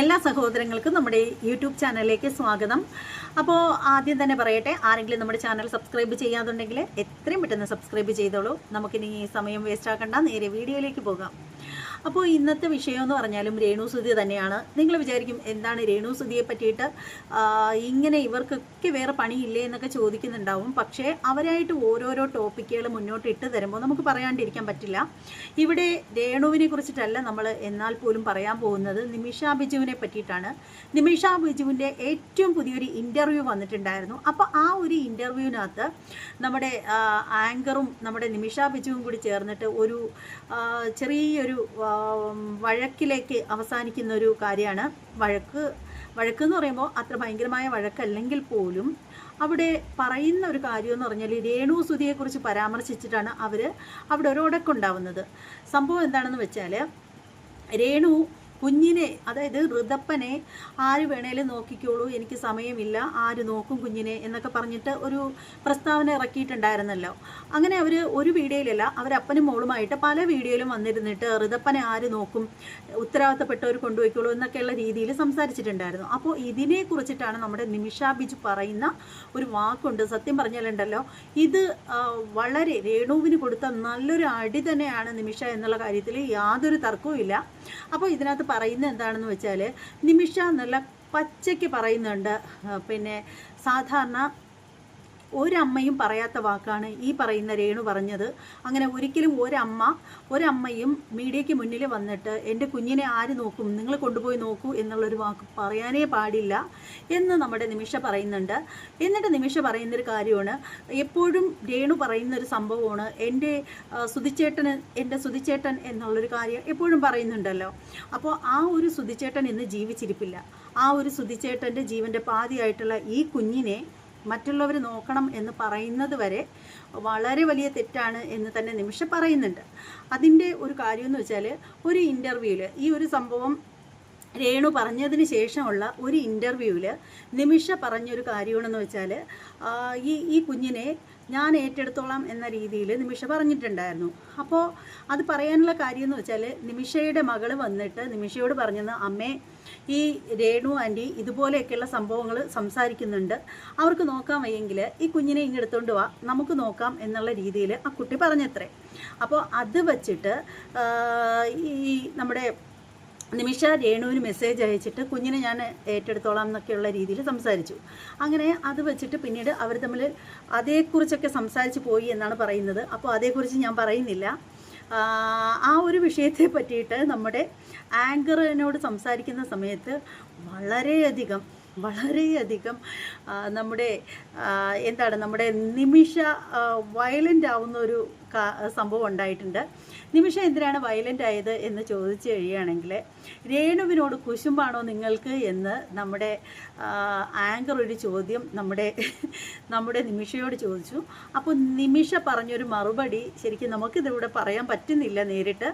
എല്ലാ സഹോദരങ്ങൾക്കും നമ്മുടെ യൂട്യൂബ് ചാനലിലേക്ക് സ്വാഗതം. അപ്പോൾ ആദ്യം തന്നെ പറയട്ടെ ആരെങ്കിലും നമ്മുടെ ചാനൽ സബ്സ്ക്രൈബ് ചെയ്യാതുണ്ടെങ്കിൽ എത്രയും പെട്ടെന്ന് സബ്സ്ക്രൈബ് ചെയ്തോളൂ. നമുക്കിനി സമയം വേസ്റ്റ് ആക്കണ്ട നേരെ വീഡിയോയിലേക്ക് പോകാം. അപ്പോൾ ഇന്നത്തെ വിഷയം എന്ന് പറഞ്ഞാലും രേണുസുതി തന്നെയാണ്. നിങ്ങൾ വിചാരിക്കും എന്താണ് രേണുസുതിയെ പറ്റിയിട്ട്? ഇങ്ങനെ ഇവർക്കൊക്കെ വേറെ പണിയില്ലേ എന്നൊക്കെ ചോദിക്കുന്നുണ്ടാവും. പക്ഷേ അവരായിട്ട് ഓരോരോ ടോപ്പിക്കുകൾ മുന്നോട്ട് ഇട്ട് തരുമ്പോൾ നമുക്ക് പറയാണ്ടിരിക്കാൻ പറ്റില്ല. ഇവിടെ രേണുവിനെ കുറിച്ചിട്ടല്ല നമ്മൾ എന്നാൽ പോലും പറയാൻ പോകുന്നത്. നിമിഷ ബിജുവിനെ പറ്റിയിട്ടാണ്. നിമിഷ ബിജുവിന്റെ ഏറ്റവും പുതിയൊരു ഇന്റർവ്യൂ വന്നിട്ടുണ്ടായിരുന്നു. അപ്പോൾ ആ ഒരു ഇന്റർവ്യൂവിനകത്ത് നമ്മുടെ ആങ്കറും നമ്മുടെ നിമിഷ ബിജുവും കൂടി ചേർന്നിട്ട് ഒരു ചെറിയൊരു ആ, വഴക്കിലേക്ക് അവസാനിക്കുന്ന ഒരു കാര്യമാണ്. വഴക്ക് വഴക്ക് എന്ന് പറയുമ്പോൾ അത്ര ഭയങ്കരമായ വഴക്കല്ലെങ്കിൽ പോലും അവിടെ പറയുന്ന ഒരു കാര്യം എന്ന് പറഞ്ഞാൽ രേണു സുധിയെക്കുറിച്ച് പരാമർശിച്ചിട്ടാണ് അവർ അവിടെ ഒരു ഉടക്കുണ്ടാവുന്നത് സംഭവം എന്താണെന്ന് വെച്ചാൽ രേണു കുഞ്ഞിനെ അതായത് ഋതപ്പനെ ആര് വേണേലും നോക്കിക്കോളൂ എനിക്ക് സമയമില്ല ആര് നോക്കും കുഞ്ഞിനെ എന്നൊക്കെ പറഞ്ഞിട്ട് ഒരു പ്രസ്താവന ഇറക്കിയിട്ടുണ്ടായിരുന്നല്ലോ. അങ്ങനെ അവർ ഒരു വീഡിയോയിലല്ല അവരപ്പനും മോളുമായിട്ട് പല വീഡിയോയിലും വന്നിരുന്നിട്ട് ഋതപ്പനെ ആര് നോക്കും ഉത്തരവാദിത്തപ്പെട്ടവർ കൊണ്ടുപോയിക്കോളൂ എന്നൊക്കെയുള്ള രീതിയിൽ സംസാരിച്ചിട്ടുണ്ടായിരുന്നു. അപ്പോൾ ഇതിനെ കുറിച്ചിട്ടാണ് നമ്മുടെ നിമിഷ ബിജു പറയുന്ന ഒരു വാക്കുണ്ട്. സത്യം പറഞ്ഞാലുണ്ടല്ലോ ഇത് വളരെ രേണുവിന് കൊടുത്ത നല്ലൊരു അടി തന്നെയാണ് നിമിഷ എന്നുള്ള കാര്യത്തിൽ യാതൊരു തർക്കവും ഇല്ല അപ്പോൾ ഇതിനകത്ത് പറയുന്നത് എന്താണെന്ന് വെച്ചാൽ നിമിഷ എന്നുള്ള പച്ചയ്ക്ക് പറയുന്നുണ്ട്. പിന്നെ സാധാരണ ഒരമ്മയും പറയാത്ത വാക്കാണ് ഈ പറയുന്ന രേണു പറഞ്ഞത്. അങ്ങനെ ഒരിക്കലും ഒരമ്മ ഒരമ്മയും മീഡിയയ്ക്ക് മുന്നിൽ വന്നിട്ട് എന്റെ കുഞ്ഞിനെ ആര് നോക്കും നിങ്ങൾ കൊണ്ടുപോയി നോക്കൂ എന്നുള്ളൊരു വാക്ക് പറയാനേ പാടില്ല എന്ന് നമ്മുടെ നിമിഷ പറയുന്നുണ്ട്. എന്നിട്ട് നിമിഷ പറയുന്നൊരു കാര്യമാണ് എപ്പോഴും രേണു പറയുന്നൊരു സംഭവമാണ് എന്റെ സുതിച്ചേട്ടന് എന്റെ സുതിച്ചേട്ടൻ എന്നുള്ളൊരു കാര്യം എപ്പോഴും പറയുന്നുണ്ടല്ലോ. അപ്പോൾ ആ ഒരു സുതിച്ചേട്ടൻ ഇന്ന് ജീവിച്ചിരിപ്പില്ല. ആ ഒരു സുതിച്ചേട്ടന്റെ ജീവന്റെ പാതിയായിട്ടുള്ള ഈ കുഞ്ഞിനെ മറ്റുള്ളവർ നോക്കണം എന്ന് പറയുന്നത് വരെ വളരെ വലിയ തെറ്റാണ് എന്ന് തന്നെ നിമിഷം പറയുന്നുണ്ട്. അതിന്റെ ഒരു കാര്യം എന്ന് വെച്ചാൽ ഒരു ഇന്റർവ്യൂവിൽ ഈ ഒരു സംഭവം രേണു പറഞ്ഞതിന് ശേഷമുള്ള ഒരു ഇന്റർവ്യൂവിൽ നിമിഷ പറഞ്ഞൊരു കാര്യമാണെന്ന് വെച്ചാൽ ഈ ഈ കുഞ്ഞിനെ ഞാൻ ഏറ്റെടുത്തോളാം എന്ന രീതിയിൽ നിമിഷ പറഞ്ഞിട്ടുണ്ടായിരുന്നു. അപ്പോൾ അത് പറയാനുള്ള കാര്യം എന്ന് വെച്ചാൽ നിമിഷയുടെ മകൾ വന്നിട്ട് നിമിഷയോട് പറഞ്ഞത് അമ്മേ ഈ രേണു ആന്റി ഇതുപോലെയൊക്കെയുള്ള സംഭവങ്ങൾ സംസാരിക്കുന്നുണ്ട്. അവർക്ക് നോക്കാൻ വയ്യെങ്കിൽ ഈ കുഞ്ഞിനെ ഇങ്ങെടുത്തോണ്ട് വാ നമുക്ക് നോക്കാം എന്നുള്ള രീതിയിൽ ആ കുട്ടി പറഞ്ഞത്രേ. അപ്പോൾ അത് വച്ചിട്ട് ഈ നമ്മുടെ നിമിഷ രേണുവിന് മെസ്സേജ് അയച്ചിട്ട് കുഞ്ഞിനെ ഞാൻ ഏറ്റെടുത്തോളാം എന്നൊക്കെയുള്ള രീതിയിൽ സംസാരിച്ചു. അങ്ങനെ അത് വെച്ചിട്ട് പിന്നീട് അവർ തമ്മിൽ അതേക്കുറിച്ചൊക്കെ സംസാരിച്ച് പോയി എന്നാണ് പറയുന്നത്. അപ്പോൾ അതേക്കുറിച്ച് ഞാൻ പറയുന്നില്ല. ആ, ഒരു വിഷയത്തെ പറ്റിയിട്ട് നമ്മുടെ ആങ്കറിനോട് സംസാരിക്കുന്ന സമയത്ത് വളരെയധികം വളരെയധികം നമ്മുടെ എന്താണ് നമ്മുടെ നിമിഷ വയലന്റ് ആവുന്ന ഒരു സംഭവം ഉണ്ടായിട്ടുണ്ട്. നിമിഷ എന്തിനാണ് വയലന്റ് ആയത് എന്ന് ചോദിച്ചു കഴിയുകയാണെങ്കിൽ രേണുവിനോട് കുശുമ്പാണോ നിങ്ങൾക്ക് എന്ന് നമ്മുടെ ആങ്കർ ഒരു ചോദ്യം നമ്മുടെ നമ്മുടെ നിമിഷയോട് ചോദിച്ചു. അപ്പോൾ നിമിഷ പറഞ്ഞൊരു മറുപടി ശരിക്കും നമുക്കിതിവിടെ പറയാൻ പറ്റുന്നില്ല നേരിട്ട്.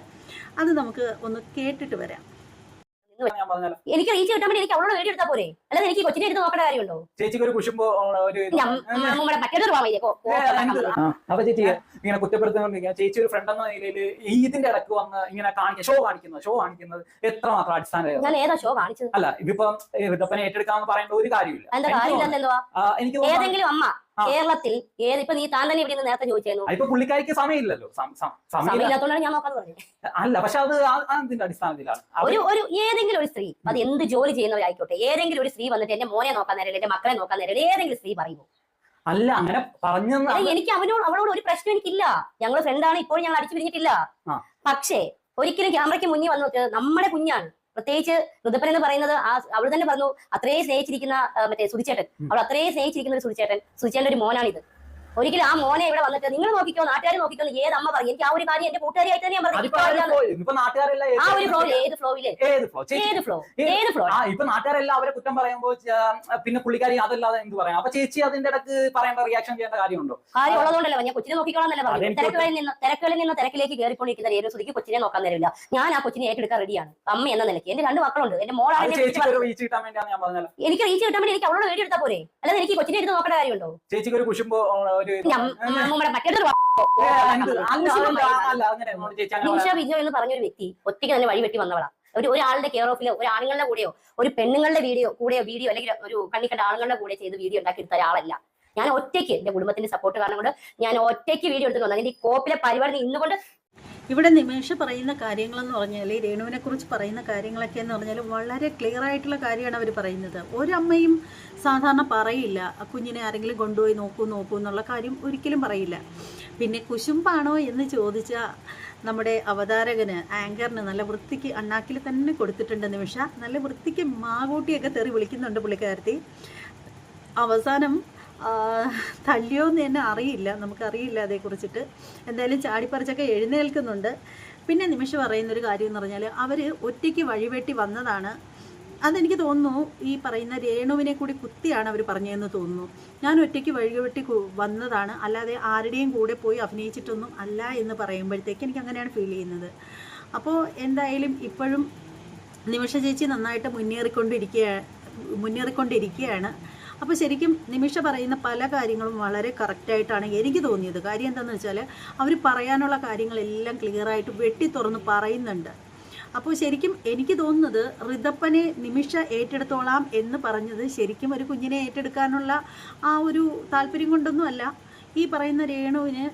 അത് നമുക്ക് ഒന്ന് കേട്ടിട്ട് വരാം. എനിക്ക് റീച്ച് കിട്ടാൻ വേണ്ടി എനിക്ക് അവളോട് വീഡിയോ എടുത്താൽ പോരെ? അല്ലാതെ എനിക്ക് കൊച്ചിനെ എടുത്ത് നോക്കേണ്ട കാര്യമുണ്ടോ? ചേച്ചിക്ക് ഒരു കുശുമ്പോ ഒരു. നമ്മുടെ അപ്പൊ ചേച്ചി ഇങ്ങനെ കുറ്റപ്പെടുത്തുന്നോണ്ടിരിക്കുക ചേച്ചി ഒരു ഫ്രണ്ട് എന്ന നിലയിൽ ഇതിന്റെ ഇടയ്ക്ക് വന്ന് ഇങ്ങനെ കാണിക്കുക ഷോ കാണിക്കുന്നത് ഷോ കാണിക്കുന്നത് എത്രമാത്രം മാത്രം ഞാൻ ഏതാ ഷോ കാണിച്ചത്? അല്ല ഇതിപ്പം ഋതപ്പനെ ഏറ്റെടുക്കാന്ന് പറയേണ്ട ഒരു കാര്യമില്ല. എന്താ എനിക്ക് ഏതെങ്കിലും അമ്മ കേരളത്തിൽ ഏത് ഇപ്പൊ നീ താൻ തന്നെ ഇവിടെ നേരത്തെ ചോദിച്ചായിരുന്നു ഇപ്പൊ പുള്ളിക്കാരിക്ക് സമയമില്ലല്ലോ. സമയമില്ലാത്തോണ്ടാണ് ഞാൻ നോക്കാന്ന് പറഞ്ഞത്. അല്ല പക്ഷെ അത് ആ അടിസ്ഥാനത്തിലാണ്. ഒരു ഒരു ഏതെങ്കിലും ഒരു സ്ത്രീ അത് എന്ത് ജോലി ചെയ്യുന്നവരായിക്കോട്ടെ ഏതെങ്കിലും ഒരു സ്ത്രീ വന്നിട്ട് എന്റെ മോനെ നോക്കാൻ നേരം എന്റെ മക്കളെ നോക്കാൻ നേരം ഏതെങ്കിലും സ്ത്രീ പറയുമോ? അല്ല അങ്ങനെ പറഞ്ഞു എനിക്ക് അവനോട് അവളോട് ഒരു പ്രശ്നം എനിക്കില്ല. ഞങ്ങൾ ഫ്രണ്ടാണ് ഇപ്പോഴും ഞങ്ങൾ അടിച്ചു പിരിഞ്ഞിട്ടില്ല പക്ഷേ ഒരിക്കലും ക്യാമറയ്ക്ക് മുന്നിൽ വന്നു നമ്മുടെ കുഞ്ഞാണ്. പ്രത്യേകിച്ച് ഋതുപ്പൻ എന്ന് പറയുന്നത് ആ അവൾ തന്നെ പറഞ്ഞു അത്രയും സ്നേഹിച്ചിരിക്കുന്ന മറ്റേ സുധിച്ചേട്ടൻ. അവൾ അത്രയും സ്നേഹിച്ചിരിക്കുന്ന ഒരു സുധിച്ചേട്ടൻ സുരിച്ചേട്ടൻ ഒരു മോനാണിത്. ഒരിക്കലും ആ മോനെ ഇവിടെ വന്നിട്ട് നിങ്ങൾ നോക്കിക്കോ നാട്ടുകാർ നോക്കിക്കോ ഏത് അമ്മ പറയും? എനിക്ക് ആ ഒരു കാര്യം എന്റെ കൂട്ടുകാരിയായിട്ട് തന്നെ ഞാൻ ആ ഒരു ഫ്ലോ ഏത് ഫ്ലോയിൽ ഏത് ഫ്ലോ ഏത് ഫ്ലോ ഏത് ഏത് ഫ്ലോ ആ ഇപ്പൊ നാട്ടുകാരെല്ലാം അവരെ കുറ്റം പറയുമ്പോൾ പിന്നെ പുള്ളിക്കാരി അതല്ലാതെ എന്ത് പറയാം? അപ്പൊ ചേച്ചി അതിന്റെ ഇടയ്ക്ക് പറയേണ്ട റിയാക്ഷൻ ചെയ്യേണ്ട കാര്യമുണ്ടോ? കാര്യം ഉള്ളതുകൊണ്ടല്ലോ ഞാൻ കൊച്ചിനെ നോക്കിക്കോളാം പറഞ്ഞു തിരക്കുകളിൽ നിന്ന് തിരക്കുകളിൽ നിന്ന് തിരക്കിലേക്ക് കയറിക്കൊണ്ടിരിക്കുന്ന രേണുസുതിക്ക് കൊച്ചിനെ നോക്കാൻ തരില്ല ഞാൻ ആ കൊച്ചിനെ ഏറ്റെടുക്കാൻ റെഡിയാണ് അമ്മ എന്ന നിലയ്ക്ക്. എന്റെ രണ്ട് മക്കളുണ്ട്. എന്റെ മോളാണ്. എനിക്ക് റീച്ച് കിട്ടാൻ വേണ്ടി എനിക്ക് അവളോട് വേണ്ടി എടുത്താൽ പോരെ? അല്ലാതെ എനിക്ക് കൊച്ചിനെ എടുത്ത് നോക്കേണ്ട കാര്യമുണ്ടോ? ചേച്ചിക്ക് ഒരു കുശുമ്പോ നമ്മുടെ മറ്റേതൊരു നിമിഷ വിജോ എന്ന് പറഞ്ഞൊരു വ്യക്തി ഒറ്റയ്ക്ക് തന്നെ വഴി വെട്ടി വന്നവളാ. ഒരു ഒരാളുടെ കെയർ ഓഫിലോ ഒരു ആണുങ്ങളുടെ കൂടെയോ ഒരു പെണ്ണുങ്ങളുടെ വീഡിയോ കൂടെയോ വീഡിയോ അല്ലെങ്കിൽ ഒരു കണ്ണിക്കണ്ട ആണുങ്ങളുടെ കൂടെ ചെയ്ത് വീഡിയോ ഉണ്ടാക്കി എടുത്ത ഒരാളല്ല. ഞാൻ ഒറ്റയ്ക്ക് എന്റെ കുടുംബത്തിന്റെ സപ്പോർട്ട് കാരണം കൊണ്ട് ഞാൻ ഒറ്റയ്ക്ക് വീഡിയോ എടുത്തു അതിന്റെ ഈ കോപ്പിലെ പരിപാടി ഇന്നുകൊണ്ട് ഇവിടെ നിമേഷ് പറയുന്ന കാര്യങ്ങളെന്ന് പറഞ്ഞാൽ രേണുവിനെ കുറിച്ച് പറയുന്ന കാര്യങ്ങളൊക്കെ എന്ന് പറഞ്ഞാൽ വളരെ ക്ലിയർ ആയിട്ടുള്ള കാര്യമാണ് അവർ പറയുന്നത്. ഒരമ്മയും സാധാരണ പറയില്ല. "ആ കുഞ്ഞിനെ ആരെങ്കിലും കൊണ്ടുപോയി നോക്കൂ നോക്കൂ എന്നുള്ള കാര്യം ഒരിക്കലും പറയില്ല. പിന്നെ കുശുമ്പാണോ എന്ന് ചോദിച്ച നമ്മുടെ അവതാരകന് ആങ്കറിന് നല്ല വൃത്തിക്ക് അണ്ണാക്കിൽ തന്നെ കൊടുത്തിട്ടുണ്ട് നിമിഷ. നല്ല വൃത്തിക്ക് മാകൂട്ടിയൊക്കെ തെറി വിളിക്കുന്നുണ്ട് പുള്ളിക്കാരത്തി. അവസാനം തല്ലിയോ എന്ന് തന്നെ അറിയില്ല. നമുക്കറിയില്ല അതേക്കുറിച്ചിട്ട്. എന്തായാലും ചാടിപ്പറിച്ചൊക്കെ എഴുന്നേൽക്കുന്നുണ്ട്. പിന്നെ നിമിഷം പറയുന്നൊരു കാര്യം എന്ന് പറഞ്ഞാൽ അവർ ഒറ്റയ്ക്ക് വഴിവെട്ടി വന്നതാണ്. അതെനിക്ക് തോന്നുന്നു ഈ പറയുന്ന രേണുവിനെ കൂടി കുത്തിയാണ് അവർ പറഞ്ഞതെന്ന് തോന്നുന്നു. ഞാൻ ഒറ്റയ്ക്ക് വഴിവെട്ടി വന്നതാണ്. അല്ലാതെ ആരുടെയും കൂടെ പോയി അഭിനയിച്ചിട്ടൊന്നും അല്ല എന്ന് പറയുമ്പോഴത്തേക്ക് എനിക്ക് അങ്ങനെയാണ് ഫീൽ ചെയ്യുന്നത്. അപ്പോൾ എന്തായാലും ഇപ്പോഴും നിമിഷ ചേച്ചി നന്നായിട്ട് മുന്നേറിക്കൊണ്ടിരിക്കുക മുന്നേറിക്കൊണ്ടിരിക്കുകയാണ് അപ്പോൾ ശരിക്കും നിമിഷ പറയുന്ന പല കാര്യങ്ങളും വളരെ കറക്റ്റായിട്ടാണ് എനിക്ക് തോന്നിയത്. കാര്യം എന്താണെന്ന് വെച്ചാൽ അവർ പറയാനുള്ള കാര്യങ്ങളെല്ലാം ക്ലിയറായിട്ട് വെട്ടി തുറന്ന് പറയുന്നുണ്ട്. അപ്പോൾ ശരിക്കും എനിക്ക് തോന്നുന്നത് ഋതപ്പനെ നിമിഷ ഏറ്റെടുത്തോളാം എന്ന് പറഞ്ഞത് ശരിക്കും ഒരു കുഞ്ഞിനെ ഏറ്റെടുക്കാനുള്ള ആ ഒരു താല്പര്യം കൊണ്ടൊന്നുമല്ല ഈ പറയുന്ന രേണുവിന്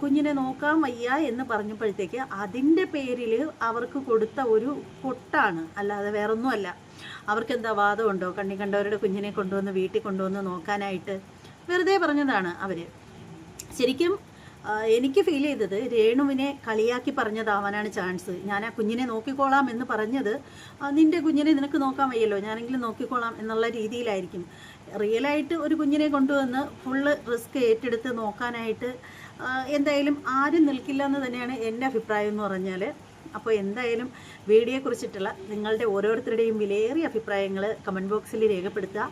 കുഞ്ഞിനെ നോക്കാൻ വയ്യ എന്ന് പറഞ്ഞപ്പോഴത്തേക്ക് അതിന്റെ പേരിൽ അവർക്ക് കൊടുത്ത ഒരു കൊട്ടാണ് അല്ലാതെ വേറൊന്നുമല്ല. അവർക്ക് എന്താ വാദമുണ്ടോ? കണ്ണി കണ്ടവരുടെ കുഞ്ഞിനെ കൊണ്ടുവന്ന് വീട്ടിൽ കൊണ്ടുവന്ന് നോക്കാനായിട്ട് വെറുതെ പറഞ്ഞതാണ് അവർ ശരിക്കും എനിക്ക് ഫീൽ ചെയ്തത് രേണുവിനെ കളിയാക്കി പറഞ്ഞതാവാനാണ് ചാൻസ് ഞാൻ ആ കുഞ്ഞിനെ നോക്കിക്കോളാം എന്ന് പറഞ്ഞത് നിന്റെ കുഞ്ഞിനെ നിനക്ക് നോക്കാൻ വയ്യല്ലോ ഞാനെങ്കിലും നോക്കിക്കോളാം എന്നുള്ള രീതിയിലായിരിക്കും. റിയലായിട്ട് ഒരു കുഞ്ഞിനെ കൊണ്ടുവന്ന് ഫുള്ള് റിസ്ക് ഏറ്റെടുത്ത് നോക്കാനായിട്ട് എന്തായാലും ആരും നിൽക്കില്ല എന്ന് തന്നെയാണ് എന്റെ അഭിപ്രായം എന്ന് പറഞ്ഞാൽ അപ്പോൾ എന്തായാലും വീഡിയോയെക്കുറിച്ചിട്ടുള്ള നിങ്ങളുടെ ഓരോരുത്തരുടെയും വിലയേറിയ അഭിപ്രായങ്ങൾ കമന്റ് ബോക്സിൽ രേഖപ്പെടുത്തുക.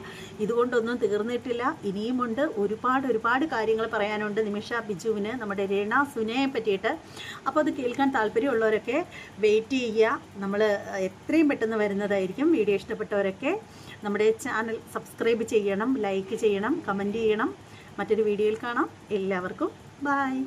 ഇതുകൊണ്ടൊന്നും തീർന്നിട്ടില്ല. ഇനിയുമുണ്ട് ഒരുപാട് ഒരുപാട് കാര്യങ്ങൾ പറയാനുണ്ട് നിമിഷ ബിജുവിന് നമ്മുടെ രേണ സുനയെ പറ്റിയിട്ട്. അപ്പോൾ അത് കേൾക്കാൻ താല്പര്യമുള്ളവരൊക്കെ വെയിറ്റ് ചെയ്യുക. നമ്മൾ എത്രയും പെട്ടെന്ന് വരുന്നതായിരിക്കും വീഡിയോ ഇഷ്ടപ്പെട്ടവരൊക്കെ. നമ്മുടെ ചാനൽ സബ്സ്ക്രൈബ് ചെയ്യണം ലൈക്ക് ചെയ്യണം കമന്റ് ചെയ്യണം. മറ്റൊരു വീഡിയോയിൽ കാണാം. എല്ലാവർക്കും ബായ്